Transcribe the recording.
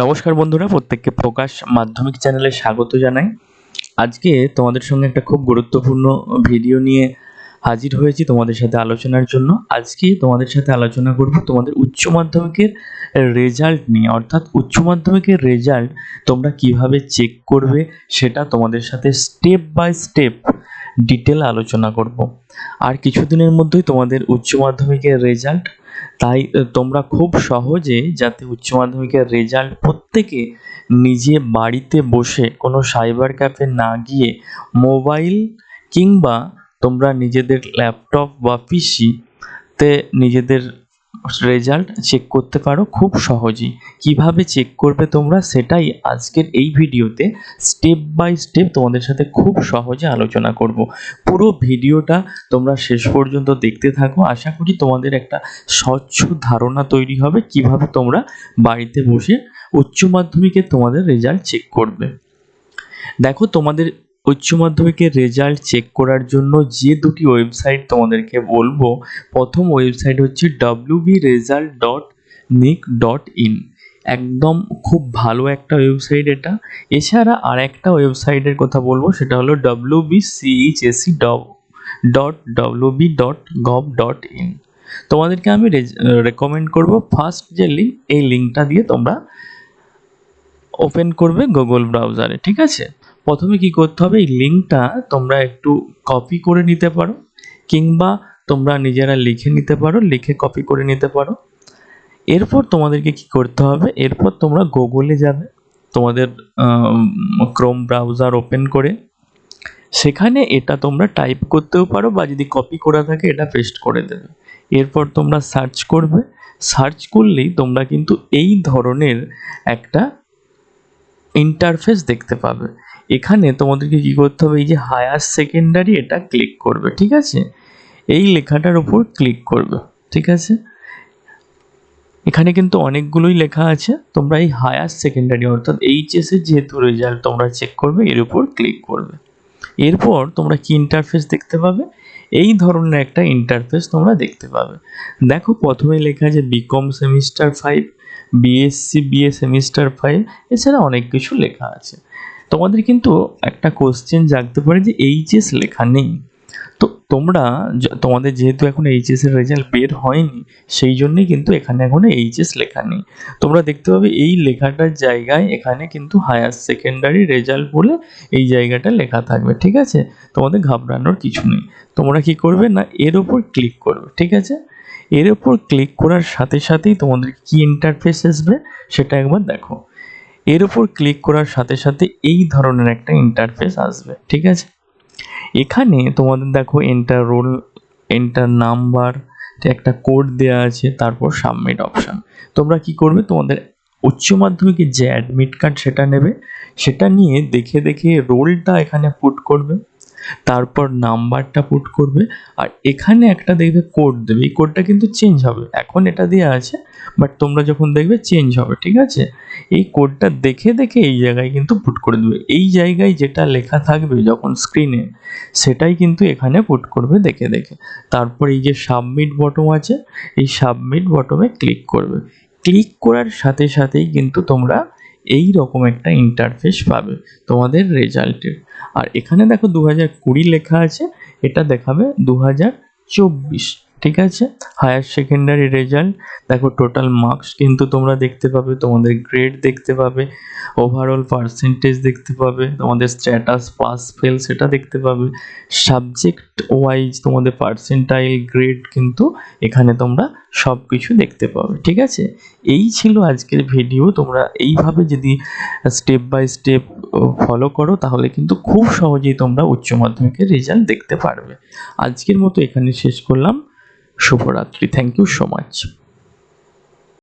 নমস্কার বন্ধুরা, প্রত্যেককে প্রকাশ মাধ্যমিক চ্যানেলে স্বাগত জানাই। আজকে তোমাদের সঙ্গে একটা খুব গুরুত্বপূর্ণ ভিডিও নিয়ে হাজির হয়েছি তোমাদের সাথে আলোচনার জন্য। আজকে তোমাদের সাথে আলোচনা করব তোমাদের উচ্চ মাধ্যমিকের রেজাল্ট নিয়ে। অর্থাৎ উচ্চ মাধ্যমিকের রেজাল্ট তোমরা কীভাবে চেক করবে সেটা তোমাদের সাথে স্টেপ বাই স্টেপ ডিটেল আলোচনা করব। আর কিছুদিনের মধ্যেই তোমাদের উচ্চ মাধ্যমিকের রেজাল্ট তাই তোমরা খুব সহজে যাতে উচ্চ মাধ্যমিকের রেজাল্ট প্রত্যেকে নিজে বাড়িতে বসে কোনো সাইবার ক্যাফে না গিয়ে মোবাইল কিংবা তোমরা নিজেদের ল্যাপটপ বা পিসিতে নিজেদের রেজাল্ট চেক করতে পারো খুব সহজেই। কীভাবে চেক করবে তোমরা সেটাই আজকের এই ভিডিওতে স্টেপ বাই স্টেপ তোমাদের সাথে খুব সহজে আলোচনা করব। পুরো ভিডিওটা তোমরা শেষ পর্যন্ত দেখতে থাকো। আশা করি তোমাদের একটা স্বচ্ছ ধারণা তৈরি হবে কীভাবে তোমরা বাড়িতে বসে উচ্চ মাধ্যমিকে তোমাদের রেজাল্ট চেক করবে। দেখো তোমাদের উচ্চ মাধ্যমিকের রেজাল্ট চেক করার জন্য যে দুটি ওয়েবসাইট তোমাদেরকে বলব, প্রথম ওয়েবসাইট হচ্ছে W result dot nic dot in একদম খুব ভালো একটা ওয়েবসাইট এটা। এছাড়া আর একটা ওয়েবসাইটের কথা বলব, সেটা হলো W B CHSE dot W B dot gov dot in তোমাদেরকে আমি রেকমেন্ড করব ফার্স্ট যে লিঙ্ক এই লিঙ্কটা দিয়ে তোমরা ওপেন করবে গুগল ব্রাউজারে ঠিক আছে? প্রথমে কি করতে হবে? এই লিঙ্কটা তোমরা একটু কপি করে নিতে পারো, কিংবা তোমরা নিজেরা লিখে নিতে পারো, লিখে কপি করে নিতে পারো। এরপর তোমাদেরকে কি করতে হবে? এরপর তোমরা গুগলে যাবে, তোমাদের ক্রোম ব্রাউজার ওপেন করে। সেখানে এটা তোমরা টাইপ করতেও পারো, বা যদি কপি করা থাকে, এটা পেস্ট করে দেবে। এরপর তোমরা সার্চ করবে। সার্চ করলেই তোমরা কিন্তু এই ধরনের একটা ইন্টারফেস দেখতে পাবে। এখানে তোমাদেরকে কী করতে হবে? এই যে হায়ার সেকেন্ডারি এটা ক্লিক করবে, ঠিক আছে? এই লেখাটার উপর ক্লিক করবে, ঠিক আছে? এখানে কিন্তু অনেকগুলোই লেখা আছে, তোমরা এই হায়ার সেকেন্ডারি অর্থাৎ এইচএসের যেহেতু রেজাল্ট তোমরা চেক করবে, এর উপর ক্লিক করবে। এরপর তোমরা কি ইন্টারফেস দেখতে পাবে? এই ধরনের একটা ইন্টারফেস তোমরা দেখতে পাবে। দেখো, প্রথমে লেখা আছে BCom semester five BSc BA semester five এছাড়া অনেক কিছু লেখা আছে। তোমাদের কিন্তু একটা কোশ্চেন জাগতে পারে যে এইচএস লেখা নেই। তো তোমরা তোমাদের যেহেতু এখন এইচএস এর রেজাল্ট বের হয়নি, সেই জন্যই কিন্তু এখানে এখনও এইচএস লেখা নেই। তোমরা দেখতে পাবে এই লেখাটার জায়গায় এখানে কিন্তু হায়ার সেকেন্ডারি রেজাল্ট বলে এই জায়গাটা লেখা থাকবে, ঠিক আছে? তোমাদের ঘাবড়ানোর কিছু নেই। তোমরা কি করবে না, এর ওপর ক্লিক করবে, ঠিক আছে? এর ওপর ক্লিক করার সাথে সাথেই তোমাদের কি ইন্টারফেস আসবে, সেটা একবার দেখো। এর উপর ক্লিক করার সাথে সাথে এই ধরনের একটা ইন্টারফেস আসবে, ঠিক আছে? এখানে তোমাদের দেখো এন্টার রোল এন্টার নাম্বার একটা কোড দেওয়া আছে, তারপর সাবমিট অপশান তোমরা কি করবে? তোমাদের উচ্চ মাধ্যমিকের যে অ্যাডমিট কার্ড সেটা নেবে, সেটা নিয়ে দেখে দেখে রোলটা এখানে পুট করবে। তারপর নাম্বারটা পুট করবে আর এখানে একটা দেখবে কোড দেবে। এই কোডটা কিন্তু চেঞ্জ হবে। এখন এটা দেওয়া আছে বাট তোমরা যখন দেখবে চেঞ্জ হবে, ঠিক আছে? এই কোডটা দেখে দেখে এই জায়গায় কিন্তু পুট করে দেবে। এই জায়গায় যেটা লেখা থাকবে যখন স্ক্রিনে সেটাই কিন্তু এখানে পুট করবে দেখে দেখে। তারপর এই যে সাবমিট বটম আছে, এই সাবমিট বটমে ক্লিক করবে। ক্লিক করার সাথে সাথেই কিন্তু তোমরা এই রকম একটা ইন্টারফেস পাবে তোমাদের রেজাল্টের আর এখানে দেখো দু হাজার কুড়ি লেখা আছে, এটা দেখাবে দু হাজার চব্বিশ। ঠিক আছে? হায়ার সেকেন্ডারি রেজাল্ট দেখো টোটাল মার্কস কিন্তু তোমরা দেখতে পাবে, তোমাদের গ্রেড দেখতে পাবে ওভারঅল পার্সেন্টেজ দেখতে পাবে, তোমাদের স্ট্যাটাস পাস ফেল সেটা দেখতে পাবে। সাবজেক্ট ওয়াইজ তোমাদের পার্সেন্টাইল গ্রেড কিন্তু এখানে তোমরা সব কিছু দেখতে পাবে, ঠিক আছে? এই ছিল আজকের ভিডিও তোমরা এইভাবে যদি স্টেপ বাই স্টেপ ফলো করো, তাহলে কিন্তু খুব সহজেই তোমরা উচ্চ মাধ্যমিকের রেজাল্ট দেখতে পারবে। আজকের মতো এখানে শেষ করলাম। শুভরাত্রি। Thank you so much